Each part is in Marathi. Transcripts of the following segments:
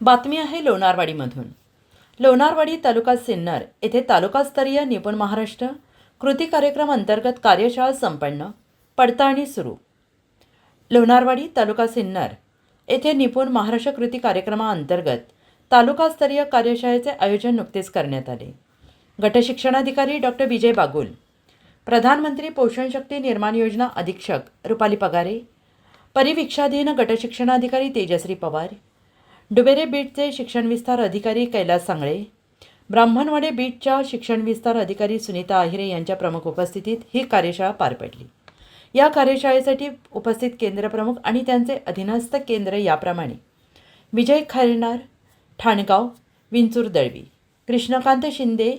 बातमी आहे लोणारवाडीमधून. लोणारवाडी तालुका सिन्नर येथे तालुकास्तरीय निपुण महाराष्ट्र कृती कार्यक्रम अंतर्गत कार्यशाळा संपन्न पडताळणी सुरू. लोणारवाडी तालुका सिन्नर येथे निपुण महाराष्ट्र कृती कार्यक्रमाअंतर्गत तालुकास्तरीय कार्यशाळेचे आयोजन नुकतेच करण्यात आले. गटशिक्षणाधिकारी डॉक्टर विजय बागुल प्रधानमंत्री पोषण शक्ती निर्माण योजना अधीक्षक रुपाली पगारे परिवीक्षाधीन गटशिक्षणाधिकारी तेजश्री पवार डुबेरे बीटचे शिक्षण विस्तार अधिकारी कैलास सांगळे ब्राह्मणवाडे बीटच्या शिक्षण विस्तार अधिकारी सुनीता आहिरे यांच्या प्रमुख उपस्थितीत ही कार्यशाळा पार पडली. या कार्यशाळेसाठी उपस्थित केंद्रप्रमुख आणि त्यांचे अधीनस्थ केंद्र याप्रमाणे विजय खैरनार ठाणगाव विंचूर दळवी कृष्णकांत शिंदे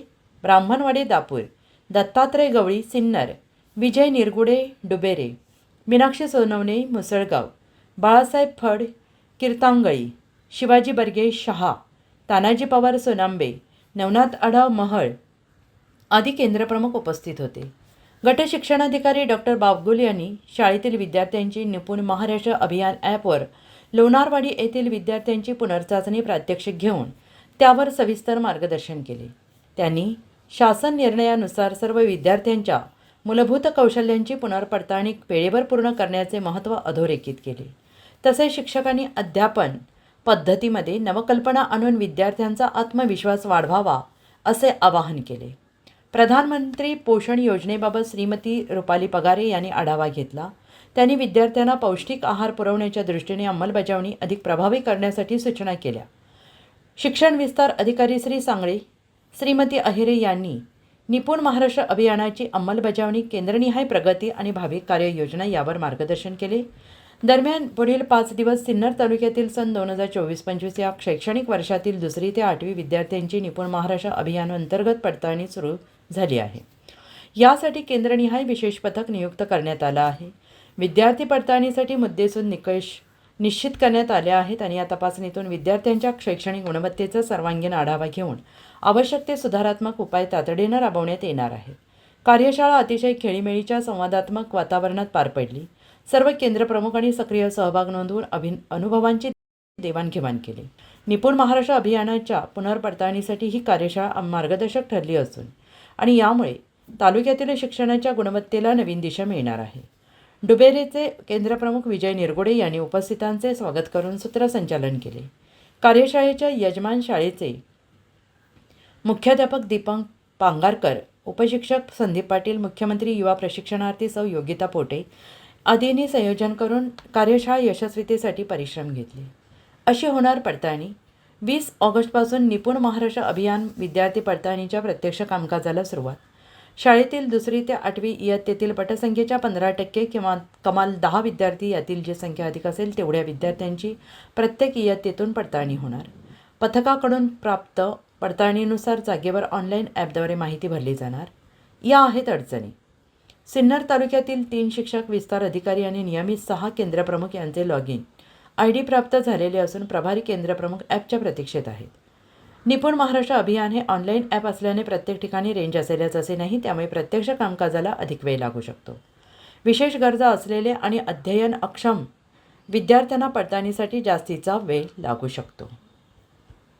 ब्राह्मणवाडे दापूर दत्तात्रय गवळी सिन्नर विजय निरगुडे डुबेरे मीनाक्षी सोनवणे मुसळगाव बाळासाहेब फड कीर्तांगळी शिवाजी बर्गे शहा तानाजी पवार सोनांबे नवनाथ आढाव महळ आदी केंद्रप्रमुख उपस्थित होते. गट शिक्षणाधिकारी डॉक्टर बाबगुल यांनी शाळेतील विद्यार्थ्यांची निपुण महाराष्ट्र अभियान ॲपवर लोणारवाडी येथील विद्यार्थ्यांची पुनर्चाचणी प्रात्यक्षिक घेऊन त्यावर सविस्तर मार्गदर्शन केले. त्यांनी शासन निर्णयानुसार सर्व विद्यार्थ्यांच्या मूलभूत कौशल्यांची पुनर्पडताळणी वेळेवर पूर्ण करण्याचे महत्त्व अधोरेखित केले. तसेच शिक्षकांनी अध्यापन पद्धतीमध्ये नवकल्पना आणून विद्यार्थ्यांचा आत्मविश्वास वाढवावा असे आवाहन केले. प्रधानमंत्री पोषण योजनेबाबत श्रीमती रुपाली पगारे यांनी आढावा घेतला. त्यांनी विद्यार्थ्यांना पौष्टिक आहार पुरवण्याच्या दृष्टीने अंमलबजावणी अधिक प्रभावी करण्यासाठी सूचना केल्या. शिक्षण विस्तार अधिकारी श्री सांगळे श्रीमती अहिरे यांनी निपुण महाराष्ट्र अभियानाची अंमलबजावणी केंद्रनिहाय प्रगती आणि भावी कार्ययोजना यावर मार्गदर्शन केले. दरम्यान पुढील पाच दिवस सिन्नर तालुक्यातील सन दोन हजार चोवीस पंचवीस या शैक्षणिक वर्षातील दुसरी ते आठवी विद्यार्थ्यांची निपुण महाराष्ट्र अभियान अंतर्गत पडताळणी सुरू झाली आहे. यासाठी केंद्रनिहाय विशेष पथक नियुक्त करण्यात आलं आहे. विद्यार्थी पडताळणीसाठी मुद्देसून निकष निश्चित करण्यात आले आहेत आणि या तपासणीतून विद्यार्थ्यांच्या शैक्षणिक गुणवत्तेचा सर्वांगीण आढावा घेऊन आवश्यक ते सुधारात्मक उपाय तातडीनं राबवण्यात येणार आहेत कार्यशाळा अतिशय खेळीमेळीच्या संवादात्मक वातावरणात पार पडली. सर्व केंद्रप्रमुख आणि सक्रिय सहभाग नोंदवून अभिन अनुभवांची देवाणघेवाण केली. निपुण महाराष्ट्र अभियानाच्या पुनर्पडताळणीसाठी ही कार्यशाळा मार्गदर्शक ठरली असून आणि यामुळे तालुक्यातील शिक्षणाच्या गुणवत्तेला नवीन दिशा मिळणार आहे. डुबेरेचे केंद्रप्रमुख विजय निरगुडे यांनी उपस्थितांचे स्वागत करून सूत्रसंचालन केले. कार्यशाळेच्या यजमान शाळेचे मुख्याध्यापक दीपक पांगारकर उपशिक्षक संदीप पाटील मुख्यमंत्री युवा प्रशिक्षणार्थी सौ योगिता पोटे आदींनी संयोजन करून कार्यशाळा यशस्वीतेसाठी परिश्रम घेतले. अशी होणार पडताळणी. वीस ऑगस्टपासून निपुण महाराष्ट्र अभियान विद्यार्थी पडताळणीच्या प्रत्यक्ष कामकाजाला सुरुवात. शाळेतील दुसरी ते आठवी इयत्तेतील पटसंख्येच्या पंधरा टक्के किंवा कमाल दहा विद्यार्थी यातील जी संख्या अधिक असेल तेवढ्या विद्यार्थ्यांची प्रत्येक इयत्तेतून पडताळणी होणार. पथकाकडून प्राप्त पडताळणीनुसार जागेवर ऑनलाईन ॲपद्वारे माहिती भरली जाणार. या आहेत अडचणी. सिन्नर तालुक्यातील तीन शिक्षक विस्तार अधिकारी आणि नियमित सहा केंद्रप्रमुख यांचे लॉग इन आय डी प्राप्त झालेले असून प्रभारी केंद्रप्रमुख ॲपच्या प्रतीक्षेत आहेत. निपुण महाराष्ट्र अभियान हे ऑनलाईन ॲप असल्याने प्रत्येक ठिकाणी रेंज असेलच असे नाही त्यामुळे प्रत्यक्ष कामकाजाला अधिक वेळ लागू शकतो. विशेष गरजा असलेले आणि अध्ययन अक्षम विद्यार्थ्यांना पडताळणीसाठी जास्तीचा वेळ लागू शकतो.